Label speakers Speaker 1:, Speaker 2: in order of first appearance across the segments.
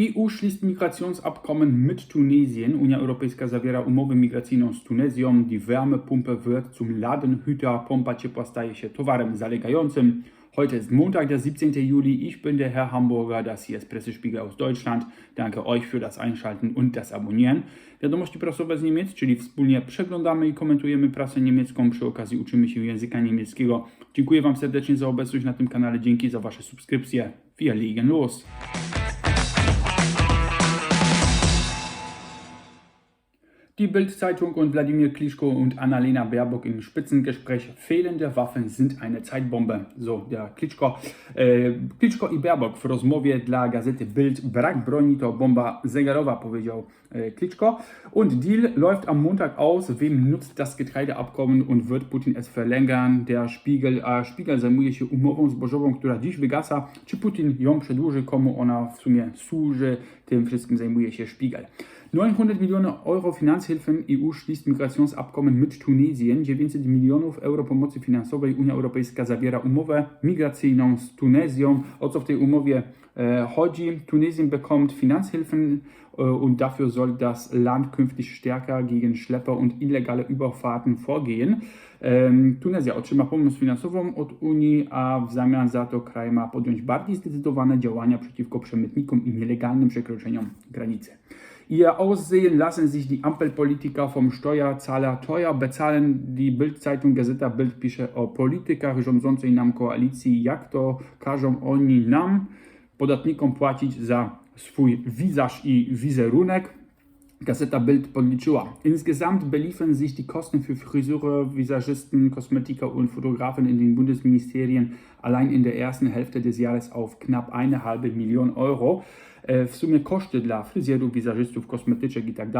Speaker 1: EU schließt Migrationsabkommen mit Tunesien. Unia Europejska zawiera umowę migracyjną z Tunezją. Die Wärmepumpe wird zum Ladenhüter. Pompa ciepła staje się towarem zalegającym. Heute ist Montag, der 17. Juli. Ich bin der Herr Hamburger. Das hier ist Pressespiegel aus Deutschland. Danke euch für das Einschalten und das Abonnieren. Wiadomości prasowe z Niemiec, czyli wspólnie przeglądamy i komentujemy prasę niemiecką. Przy okazji uczymy się języka niemieckiego. Dziękuję Wam serdecznie za obecność na tym kanale. Dzięki za Wasze subskrypcje. Wir legen los. Die Bild-Zeitung und Wladimir Klitschko und Annalena Baerbock im Spitzengespräch. Fehlende Waffen sind eine Zeitbombe. So, der Klitschko. E, Klitschko i Baerbock w rozmowie dla gazety Bild. Brak broni to bomba zegarowa, powiedział e, Klitschko. Und Deal läuft am Montag aus. Wem nutzt das Getreideabkommen und wird Putin es verlängern? Der Spiegel, a Spiegel zajmuje się umową zbożową, która dziś wygasa. Czy Putin ją przedłuży? Komu ona w sumie służy? Tym wszystkim zajmuje się Spiegel. 900 Millionen Euro Finanzhilfen. EU schließt Migrationsabkommen mit Tunesien. 900 milionów euro pomocy finansowej. Unia Europejska zawiera umowę migracyjną z Tunezją. O co w tej umowie e, chodzi? Tunesien bekommt Finanzhilfen äh, und dafür soll das Land künftig stärker gegen Schlepper und illegale Überfahrten vorgehen. Em, Tunezja otrzyma pomoc finansową od Unii, a w zamian za to kraj ma podjąć bardziej zdecydowane działania przeciwko przemytnikom i nielegalnym przekroczeniom granicy. Ihr Aussehen lassen sich die Ampelpolitiker vom Steuerzahler teuer bezahlen. Die Bild-Zeitung Gazeta Bild pisze o politykach rządzącej nam koalicji, jak to każą oni nam, podatnikom, płacić za swój wizaż i wizerunek. Gazeta Bild podliczyła. Insgesamt beliefen sich die Kosten für Friseure, Visagisten, Kosmetiker und Fotografen in den Bundesministerien allein in der ersten Hälfte des Jahres auf knapp eine halbe Million Euro. E, W sumie koszty dla fryzjerów, wizerzystów, kosmetyczek i tak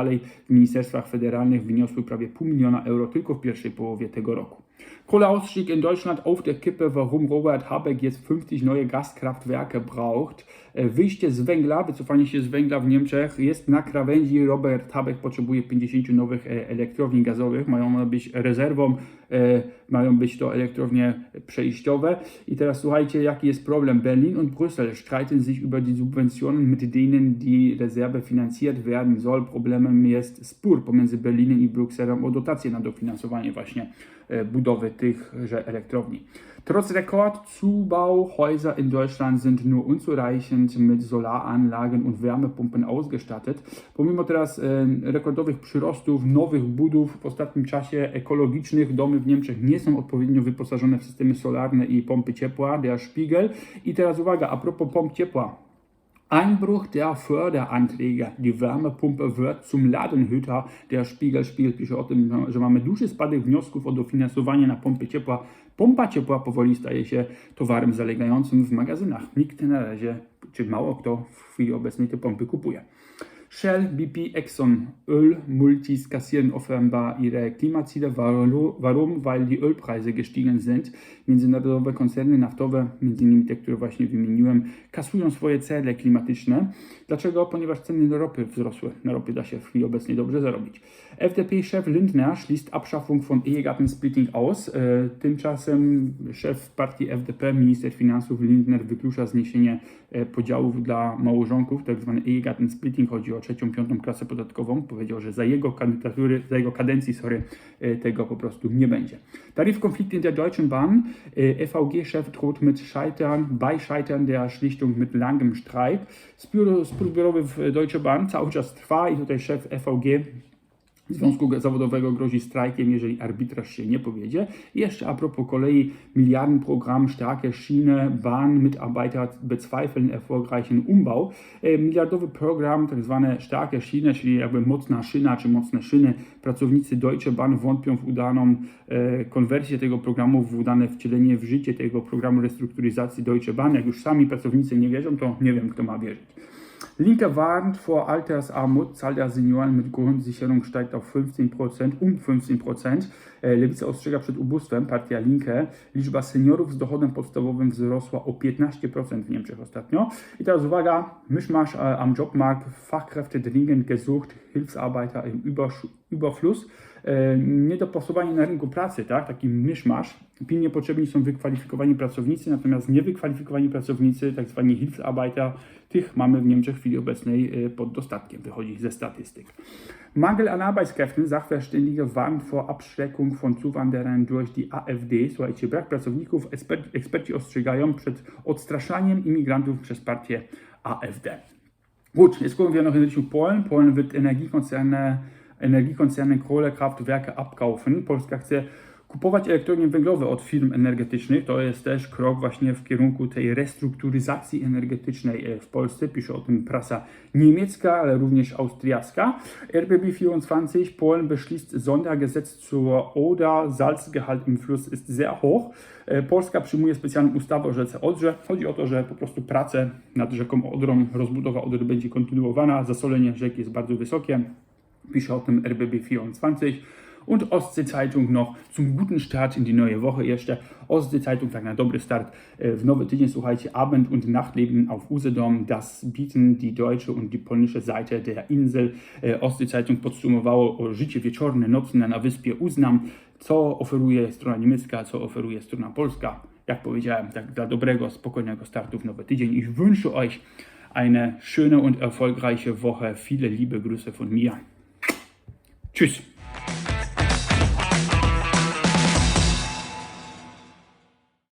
Speaker 1: w ministerstwach federalnych wyniosły prawie pół miliona euro tylko w pierwszej połowie tego roku. Kohleausstieg in Deutschland auf der Kippe, warum Robert Habeck jetzt 50 neue Gaskraftwerke braucht. E, Wyjście z węgla, wycofanie się z węgla w Niemczech jest na krawędzi. Robert Habeck potrzebuje 50 nowych e, elektrowni gazowych. Mają one być rezerwą, mają być to elektrownie przejściowe. I teraz słuchajcie, jaki jest problem. Berlin und Brüssel streiten sich über die Subventionen, mit denen die Reserve finanziert werden soll. Problemem jest spór pomiędzy Berlinem i Brukselą o dotacje na dofinansowanie właśnie e, budowy tychże elektrowni. Trotz Rekordzubauhäuser in Deutschland sind nur unzureichend mit Solaranlagen und Wärmepumpen ausgestattet. Pomimo teraz e, rekordowych przyrostów nowych budów w ostatnim czasie ekologicznych, domy w Niemczech nie są odpowiednio wyposażone w systemy solarne i pompy ciepła, der Spiegel. I teraz uwaga, a propos pomp ciepła. Einbruch der Förderanträge. Die Wärmepumpe wird zum Ladenhüter. Der Spiegel Spiegel pisze o tym, że mamy duży spadek wniosków o dofinansowanie na pompy ciepła. Pompa ciepła powoli staje się towarem zalegającym w magazynach. Nikt na razie, czy mało kto w chwili obecnej te pompy kupuje. Shell, BP, Exxon, Ölmultis kassieren offenbar ihre Klimaziele. Warum? Weil die Ölpreise gestiegen sind. Międzynarodowe koncerny naftowe, między innymi te, które właśnie wymieniłem, kasują swoje cele klimatyczne. Dlaczego? Ponieważ ceny ropy wzrosły. Na ropie da się w chwili obecnej dobrze zarobić. FDP-Chef Lindner schließt Abschaffung von Ehegattensplitting aus. E, Tymczasem szef partii FDP, minister finansów Lindner wyklucza zniesienie e, podziałów dla małżonków, tak zwany Ehegattensplitting. Chodzi o trzecią, piątą klasę podatkową. Powiedział, że za jego kandydatury, za jego kadencji, sorry, e, tego po prostu nie będzie. Tarifkonflikt in der Deutschen Bahn. E, EVG-Chef droht mit Scheitern, bei Scheitern der Schlichtung mit langem Streik. Spór, spór zbiorowy w Deutsche Bahn cały czas trwa i tutaj szef EVG Związku Zawodowego grozi strajkiem, jeżeli arbitraż się nie powiedzie. I jeszcze a propos kolei, Milliardenprogramm Starke Schiene, Bahnmitarbeiter bezweifeln erfolgreichen Umbau. E, Miliardowy program, tak zwane Starke Schiene, czyli jakby mocna szyna czy mocne szyny. Pracownicy Deutsche Bahn wątpią w udaną e, konwersję tego programu, w udane wcielenie w życie tego programu restrukturyzacji Deutsche Bahn. Jak już sami pracownicy nie wierzą, to nie wiem, kto ma wierzyć. Linke warnt vor Altersarmut. Zahl der Senioren mit Grundsicherung steigt auf 15%, um 15%. E, Lewica ostrzega przed ubóstwem. Partia Linke. Liczba seniorów z dochodem podstawowym wzrosła o 15% w Niemczech ostatnio. I teraz uwaga, Mischmasch e, am Jobmarkt. Fachkräfte dringend gesucht, Hilfsarbeiter im Übersch- Überfluss. E, Niedopasowanie na rynku pracy, tak? taki miszmasz. Pilnie potrzebni są wykwalifikowani pracownicy, natomiast niewykwalifikowani pracownicy, tak zwani Hilfsarbeiter, Tych mamy w Niemczech w chwili obecnej e, pod dostatkiem, wychodzi ze statystyk. Mangel an Arbeitskräften, Sachverständige warnt vor Abschreckung von Zuwanderern durch die AfD. Słuchajcie, brak pracowników, eksper- eksperci ostrzegają przed odstraszaniem imigrantów przez partię AfD. Gut, jetzt gucken wir noch in Richtung Polen. Polen wird Energiekonzerne, Energiekonzerne Kohlekraftwerke abkaufen. Polska chce kupować elektrownie węglowe od firm energetycznych. To jest też krok właśnie w kierunku tej restrukturyzacji energetycznej e, w Polsce. Pisze o tym prasa niemiecka, ale również austriacka. RBB24, Polen beschließt Sondergesetz zur Oder. Salzgehalt im Fluss ist sehr hoch. E, Polska przyjmuje specjalną ustawę o rzece Odrze. Chodzi o to, że po prostu prace nad rzeką Odrą, rozbudowa Odry będzie kontynuowana. Zasolenie rzeki jest bardzo wysokie. Pisze o tym RBB24. Und Ostsee Zeitung noch zum guten Start in die neue Woche jeszcze. Ostsee Zeitung tak na dobry start e, w nowy tydzień. Słuchajcie, Abend- und Nachtleben auf Usedom, das bieten die deutsche und die polnische Seite der Insel. E, Ostsee Zeitung podsumowało życie wieczorne, nocne na wyspie Uznam, co oferuje strona niemiecka, co oferuje strona polska. Jak powiedziałem, tak dla dobrego, spokojnego startu w nowy tydzień. Ich wünsche euch eine schöne und erfolgreiche Woche. Viele liebe Grüße von mir. Tschüss.